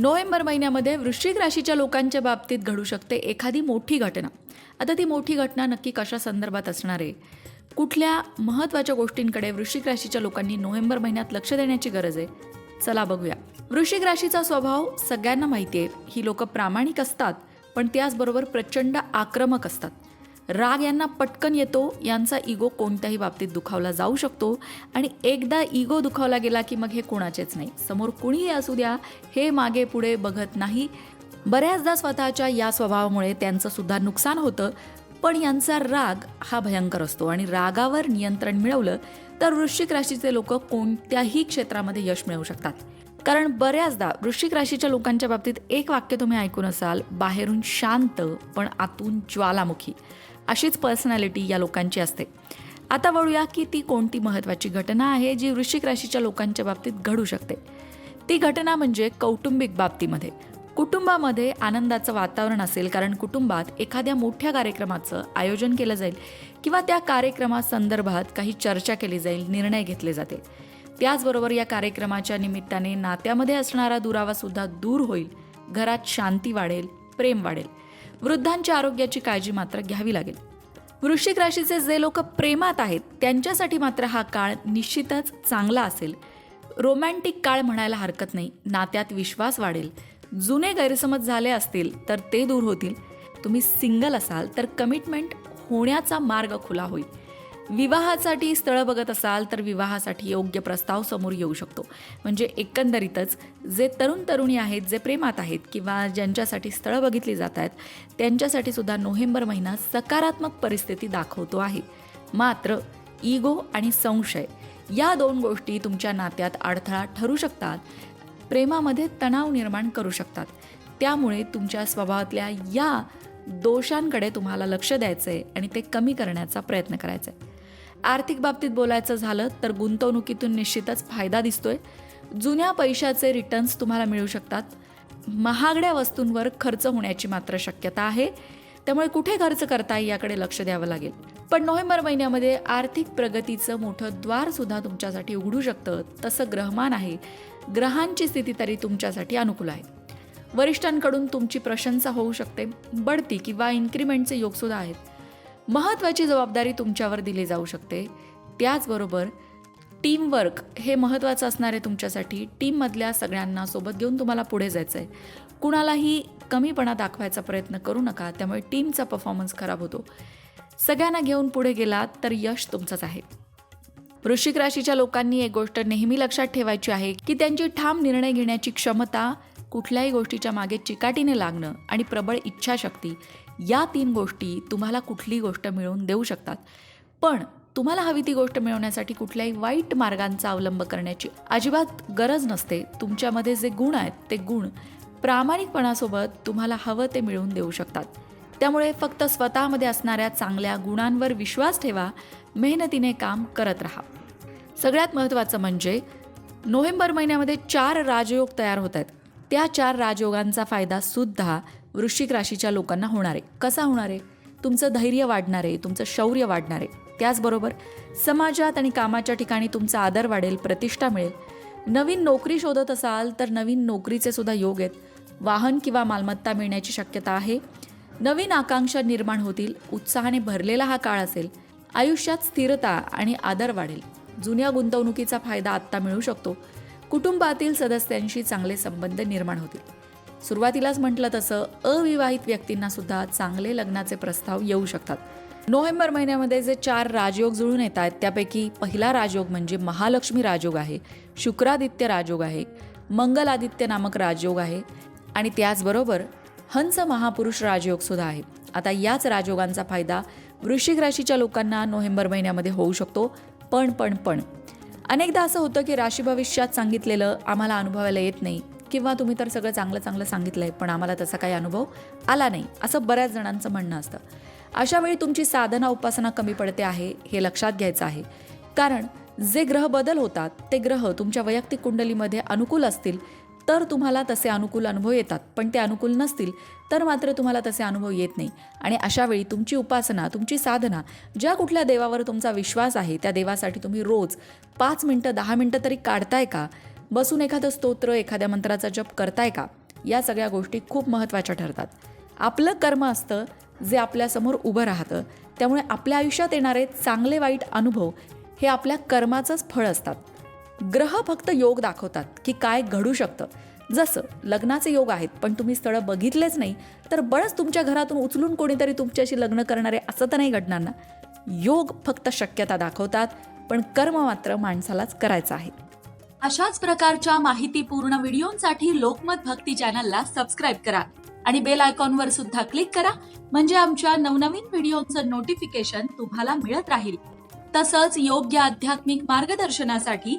November महिन्यामध्ये वृश्चिक राशीच्या लोकांच्या बाबतीत घडू शकते एखादी मोठी घटना. आता ती मोठी घटना नक्की कशा संदर्भात असणार आहे? कुठल्या महत्त्वाच्या गोष्टींकडे वृश्चिक राशीच्या लोकांनी नोव्हेंबर महिन्यात लक्ष देण्याची गरज आहे? चला बघूया. वृश्चिक राशीचा स्वभाव सगळ्यांना माहिती आहे. ही लोक प्रामाणिक असतात पण त्याचबरोबर प्रचंड आक्रमक असतात. राग यांना पटकन येतो यांचा इगो कोणत्याही बाबतीत दुखावला जाऊ शकतो. आणि एकदा इगो दुखावला गेला की मग हे कोणाचेच नाही. समोर कुणीही असू द्या हे मागे पुढे बघत नाही. बऱ्याचदा स्वतःच्या या स्वभावामुळे त्यांचं सुद्धा नुकसान होतं पण यांचा राग हा भयंकर असतो. आणि रागावर नियंत्रण मिळवलं तर वृश्चिक राशीचे लोक कोणत्याही क्षेत्रामध्ये यश मिळवू शकतात. कारण बऱ्याचदा वृश्चिक राशीच्या लोकांच्या बाबतीत एक वाक्य तुम्ही ऐकून असाल बाहेरून शांत पण आतून ज्वालामुखी. अशीच पर्सनॅलिटी या लोकांची असते. आता वळूया की ती कोणती महत्त्वाची घटना आहे जी वृश्चिक राशीच्या लोकांच्या बाबतीत घडू शकते. ती घटना म्हणजे कौटुंबिक बाबतीमध्ये. कुटुंबामध्ये आनंदाचं वातावरण असेल कारण कुटुंबात एखाद्या मोठ्या कार्यक्रमाचं आयोजन केलं जाईल किंवा त्या कार्यक्रमासंदर्भात काही चर्चा केली जाईल निर्णय घेतले जाते. त्याचबरोबर या कार्यक्रमाच्या निमित्ताने नात्यामध्ये असणारा दुरावासुद्धा दूर होईल. घरात शांती वाढेल प्रेम वाढेल. वृद्धांच्या आरोग्याची काळजी मात्र घ्यावी लागेल. वृश्चिक राशीचे जे लोक प्रेमात आहेत त्यांच्यासाठी मात्र हा काळ निश्चितच चांगला असेल. रोमॅन्टिक काळ म्हणायला हरकत नाही. नात्यात विश्वास वाढेल. जुने गैरसमज झाले असतील तर ते दूर होतील. तुम्ही सिंगल असाल तर कमिटमेंट होण्याचा मार्ग खुला होईल. विवाहासाठी स्थळं बघत असाल तर विवाहासाठी योग्य प्रस्ताव समोर येऊ शकतो. म्हणजे एकंदरीतच जे तरुण तरुणी आहेत जे प्रेमात आहेत किंवा ज्यांच्यासाठी स्थळं बघितली जात आहेत त्यांच्यासाठी सुद्धा नोव्हेंबर महिना सकारात्मक परिस्थिती दाखवतो आहे. मात्र इगो आणि संशय या दोन गोष्टी तुमच्या नात्यात अडथळा ठरू शकतात. प्रेमामध्ये तणाव निर्माण करू शकतात. त्यामुळे तुमच्या स्वभावातल्या या दोषांकडे तुम्हाला लक्ष द्यायचं आहे आणि ते कमी करण्याचा प्रयत्न करायचा आहे आर्थिक बाबतीत बोलायचं झालं तर गुंतवणुकीतून निश्चितच फायदा दिसतोय. जुन्या पैशाचे रिटर्न्स तुम्हाला मिळू शकतात. महागड्या वस्तूंवर खर्च होण्याची मात्र शक्यता आहे. त्यामुळे कुठे खर्च करताय याकडे लक्ष द्यावं लागेल. पण नोव्हेंबर महिन्यामध्ये आर्थिक प्रगतीचं मोठं द्वार सुद्धा तुमच्यासाठी उघडू शकतं तसं ग्रहमान आहे. ग्रहांची स्थिती तरी तुमच्यासाठी अनुकूल आहे. वरिष्ठांकडून तुमची प्रशंसा होऊ शकते. बढती किंवा इन्क्रीमेंटचे योगसुद्धा आहेत. महत्त्वाची जबाबदारी तुमच्यावर दिली जाऊ शकते. त्याचबरोबर टीमवर्क हे महत्त्वाचं असणार आहे तुमच्यासाठी. टीममधल्या सगळ्यांना सोबत घेऊन तुम्हाला पुढे जायचं आहे कुणालाही कमीपणा दाखवायचा प्रयत्न करू नका त्यामुळे टीमचा परफॉर्मन्स खराब होतो. सगळ्यांना घेऊन पुढे गेलात तर यश तुमचंच आहे. वृश्चिक राशीच्या लोकांनी एक गोष्ट नेहमी लक्षात ठेवायची आहे की त्यांची ठाम निर्णय घेण्याची क्षमता कुठल्याही गोष्टीच्या मागे चिकाटीने लागणं आणि प्रबळ इच्छाशक्ती या तीन गोष्टी तुम्हाला कुठली गोष्ट मिळवून देऊ शकतात. पण तुम्हाला हवी ती गोष्ट मिळवण्यासाठी कुठल्याही वाईट मार्गांचा अवलंब करण्याची अजिबात गरज नसते. तुमच्यामध्ये जे गुण आहेत ते गुण प्रामाणिकपणासोबत तुम्हाला हवं ते मिळवून देऊ शकतात. त्यामुळे फक्त स्वतःमध्ये असणाऱ्या चांगल्या गुणांवर विश्वास ठेवा मेहनतीने काम करत राहा. सगळ्यात महत्त्वाचं म्हणजे नोव्हेंबर महिन्यामध्ये चार राजयोग तयार होत आहेत. त्या चार राजयोगांचा फायदा सुद्धा वृश्चिक राशीच्या लोकांना होणार आहे. कसा होणार आहे? तुमचं धैर्य वाढणार आहे तुमचं शौर्य वाढणार आहे. त्याचबरोबर समाजात आणि कामाच्या ठिकाणी तुमचा आदर वाढेल प्रतिष्ठा मिळेल. नवीन नोकरी शोधत असाल तर नवीन नोकरीचे सुद्धा योग आहेत. वाहन किंवा मालमत्ता मिळण्याची शक्यता आहे. नवीन आकांक्षा निर्माण होतील उत्साहाने भरलेला हा काळ असेल. आयुष्यात स्थिरता आणि आदर वाढेल. जुन्या गुंतवणुकीचा फायदा आत्ता मिळू शकतो. कुटुंबातील सदस्यांशी चांगले संबंध निर्माण होतील. सुरुवातीलाच म्हटलं तसं अविवाहित व्यक्तींना सुद्धा चांगले लग्नाचे प्रस्ताव येऊ शकतात. नोव्हेंबर महिन्यामध्ये जे चार राजयोग जुळून येत आहेत त्यापैकी पहिला राजयोग म्हणजे महालक्ष्मी राजयोग आहे शुक्रादित्य राजयोग आहे मंगलादित्य नामक राजयोग आहे आणि त्याचबरोबर हंस महापुरुष राजयोग सुद्धा आहे. आता याच राजयोगांचा फायदा वृश्चिक राशीच्या लोकांना नोव्हेंबर महिन्यामध्ये होऊ शकतो पण पण पण. अनेकदा असं होतं की राशी भविष्यात सांगितलेलं आम्हाला अनुभवायला येत नाही किंवा तुम्ही तर सगळं चांगलं चांगलं सांगितलं आहे पण आम्हाला तसा काही अनुभव आला नाही असं बऱ्याच जणांचं म्हणणं असतं. अशा वेळी तुमची साधना उपासना कमी पडते आहे हे लक्षात घ्यायचं आहे. कारण जे ग्रह बदल होतात ते ग्रह तुमच्या वैयक्तिक कुंडलीमध्ये अनुकूल असतील तर तुम्हाला तसे अनुकूल अनुभव येतात. पण ते अनुकूल नसतील तर मात्र तुम्हाला तसे अनुभव येत नाही. आणि अशा वेळी तुमची उपासना तुमची साधना ज्या कुठल्या देवावर तुमचा विश्वास आहे त्या देवासाठी तुम्ही रोज पाच मिनटं दहा मिनटं तरी काढताय का? बसून एखादं स्तोत्र एखाद्या मंत्राचा जप करताय का? या सगळ्या गोष्टी खूप महत्त्वाच्या ठरतात. आपलं कर्म असतं जे आपल्यासमोर उभं राहतं. त्यामुळे आपल्या आयुष्यात येणारे चांगले वाईट अनुभव हे आपल्या कर्माचंच फळ असतात. ग्रह फक्त योग दाखवतात की काय घडू शकतं. जसं लग्नाचे योग आहेत पण तुम्ही स्थळं बघितलेच नाही तर बळच तुमच्या घरातून उचलून कोणीतरी तुमच्याशी लग्न करणारे असं तर नाही घडणार ना? योग फक्त शक्यता दाखवतात पण कर्म मात्र माणसालाच करायचं आहे. अशाच प्रकारच्या माहितीपूर्ण व्हिडिओंसाठी लोकमत भक्ती चॅनलला सबस्क्राईब करा आणि बेल आयकॉनवर सुद्धा क्लिक करा म्हणजे आमच्या नवनवीन व्हिडिओचं नोटिफिकेशन तुम्हाला मिळत राहील. तसंच योग्य आध्यात्मिक मार्गदर्शनासाठी